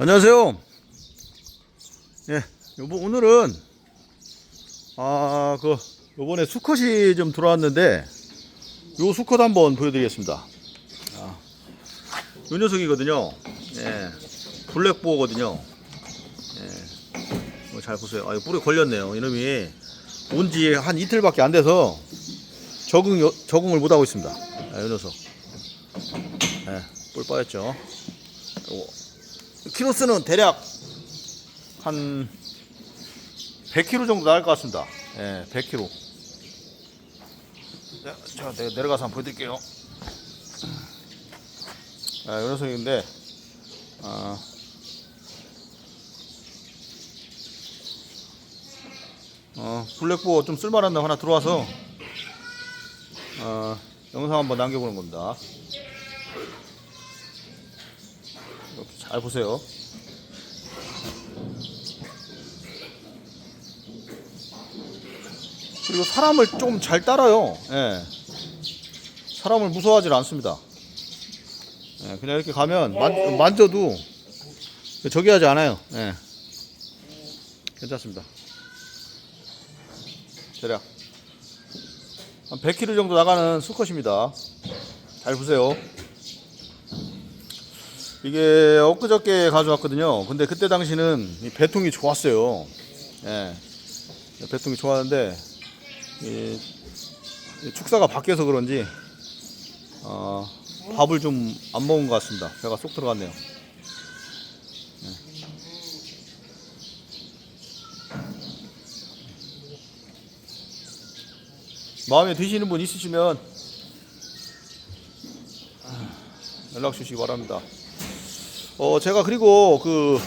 안녕하세요. 예, 요번 오늘은 아, 그 요번에 수컷이 좀 들어왔는데 요 수컷 한번 보여드리겠습니다. 아, 요 녀석이거든요. 예, 블랙보거든요. 예, 뭐잘 보세요. 아, 뿔에 걸렸네요. 이놈이 온 지 한 이틀밖에 안 돼서 적응 적응을 못 하고 있습니다. 아, 요 녀석. 예, 뿔 빠졌죠. 요거. 키로수는 대략 한 100kg 정도 나올 것 같습니다. 예, 100kg. 자, 자, 내가 내려가서 한번 보여드릴게요. 아, 이 녀석인데, 아, 어, 블랙보 좀 쓸만한 놈 하나 들어와서, 어, 영상 한번 남겨보는 겁니다. 잘 보세요. 그리고 사람을 좀 잘 따라요. 예. 사람을 무서워하지 않습니다. 예, 그냥 이렇게 가면 만, 만져도 저기 하지 않아요. 예. 괜찮습니다. 대략 한 100kg 정도 나가는 수컷입니다. 잘 보세요. 이게 엊그저께 가져왔거든요. 근데 그때 당시는 이 배통이 좋았어요. 예. 배통이 좋았는데 이, 이 축사가 바뀌어서 그런지 어, 밥을 좀 안 먹은 것 같습니다. 배가 쏙 들어갔네요. 예. 마음에 드시는 분 있으시면 아, 연락 주시기 바랍니다. 어, 제가 그리고 그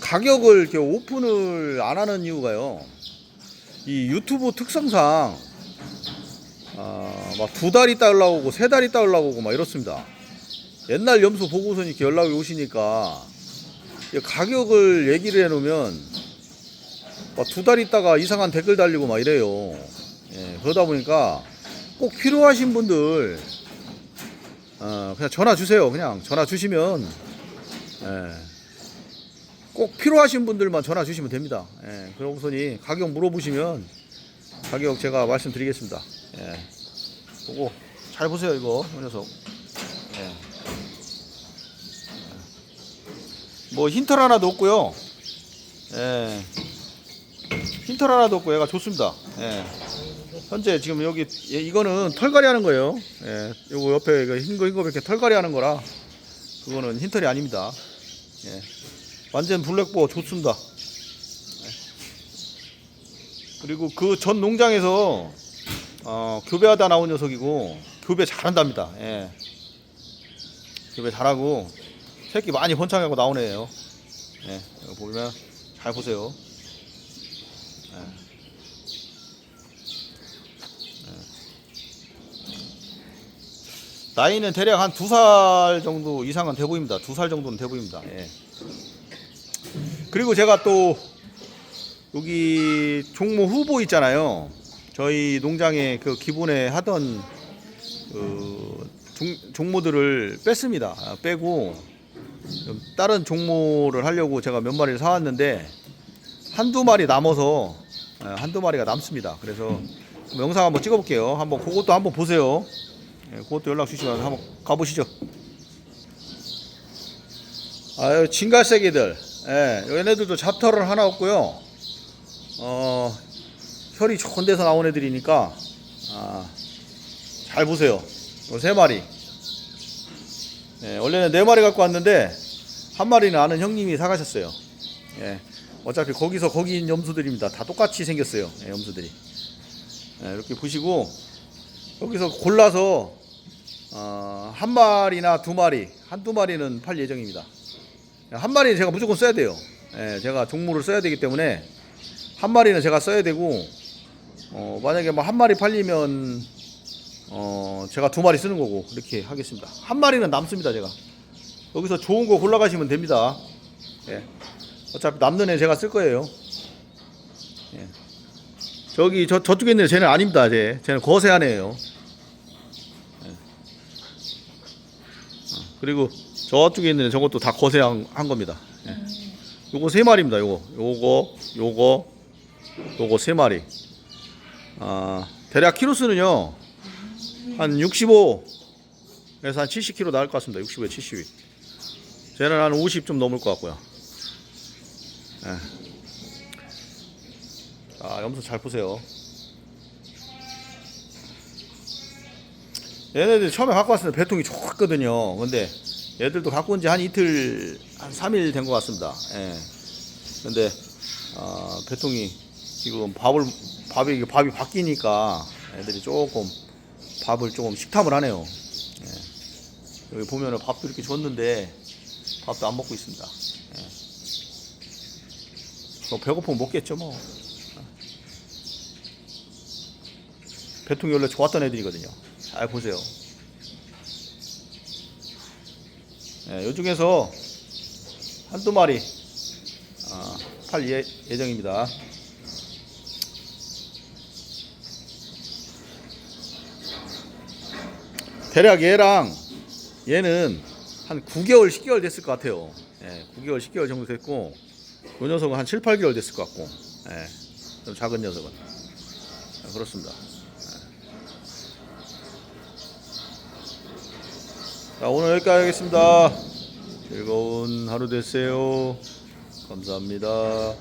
가격을 이렇게 오픈을 안 하는 이유가요. 이 유튜브 특성상 아, 막두 달 있다 연락 오고 세 달 있다 연락 오고 막 이렇습니다. 옛날 염소 보고선 이렇게 연락이 오시니까 이 가격을 얘기를 해놓으면 두달 있다가 이상한 댓글 달리고 막 이래요. 예, 그러다 보니까 꼭 필요하신 분들 어, 그냥 전화 주세요. 그냥 전화 주시면 예, 꼭 필요하신 분들만 전화 주시면 됩니다. 예, 그러고서니 가격 물어보시면 가격 제가 말씀드리겠습니다. 예, 보고 잘 보세요 이거 이 녀석. 예. 뭐 힌털 하나도 없고요. 예. 힌털 하나도 없고 얘가 좋습니다. 예. 현재 지금 여기 예, 이거는 털갈이 하는 거예요. 예, 요거 옆에 이거 흰거 흰거 이렇게 털갈이 하는 거라 그거는 흰털이 아닙니다. 예, 완전 블랙보 좋습니다. 예. 그리고 그 전 농장에서 어, 교배하다 나온 녀석이고 교배 잘한답니다. 예. 교배 잘하고 새끼 많이 번창하고 애예요. 예, 보면 잘 보세요. 나이는 대략 한 두 살 정도 이상은 돼 보입니다. 두 살 정도는 돼 보입니다. 예. 그리고 제가 또 여기 종모 후보 있잖아요. 저희 농장에 그 기본에 하던 그 종, 종모들을 뺐습니다. 아, 빼고 좀 다른 종모를 하려고 제가 몇 마리를 사왔는데 한두 마리 남아서 아, 한두 마리가 남습니다. 그래서 영상 한번 찍어볼게요. 한번 그것도 한번 보세요. 예, 그것도 연락 주시면 한번 가보시죠. 아유, 진갈색이들. 예, 얘네들도 잡털은 하나 없고요. 어, 혈이 좋은 데서 나온 애들이니까, 아, 잘 보세요. 요세 마리. 예, 원래는 네 마리 갖고 왔는데, 한 마리는 아는 형님이 사가셨어요. 예, 어차피 거기서 거기 있는 염소들입니다. 다 똑같이 생겼어요. 예, 염소들이. 예, 이렇게 보시고, 여기서 골라서 어, 한 마리나 두 마리, 한두 마리는 팔 예정입니다. 한 마리는 제가 무조건 써야 돼요. 예, 제가 종모를 써야 되기 때문에 한 마리는 제가 써야 되고 어, 만약에 뭐 한 마리 팔리면 어, 제가 두 마리 쓰는 거고 이렇게 하겠습니다. 한 마리는 남습니다, 제가. 여기서 좋은 거 골라가시면 됩니다. 예. 어차피 남는 애 제가 쓸 거예요. 예. 저기 저 저쪽에 있는 애 쟤는 아닙니다. 쟤 쟤는 거세한 애예요. 그 그리고 저쪽에 있는 저것도 다 거세한 한 겁니다. 예. 요거 세 마리입니다. 요거, 요거, 요거, 요거 세 마리. 아, 대략 키로수는요 한 65에서 한 70kg 나올 것 같습니다. 65에 72. 쟤는 한 50 좀 넘을 것 같고요. 예. 자, 염소 잘 보세요. 얘네들 처음에 갖고 왔을 때 배통이 좋았거든요. 근데 얘들도 갖고 온 지 한 이틀, 한 3일 된 것 같습니다. 예. 근데, 어, 배통이 지금 밥을, 밥이, 밥이 바뀌니까 애들이 조금 밥을 조금 식탐을 하네요. 예. 여기 보면은 밥도 이렇게 줬는데 밥도 안 먹고 있습니다. 예. 뭐 배고프면 먹겠죠, 뭐. 배통이 원래 좋았던 애들이거든요. 잘 보세요. 예, 요 중에서 한두 마리 아, 팔 예, 예정입니다. 대략 얘랑 얘는 한 9개월, 10개월 됐을 것 같아요. 예, 9개월, 10개월 정도 됐고, 요 녀석은 한 7, 8개월 됐을 것 같고, 예, 좀 작은 녀석은. 예, 그렇습니다. 자, 오늘 여기까지 하겠습니다. 즐거운 하루 되세요. 감사합니다.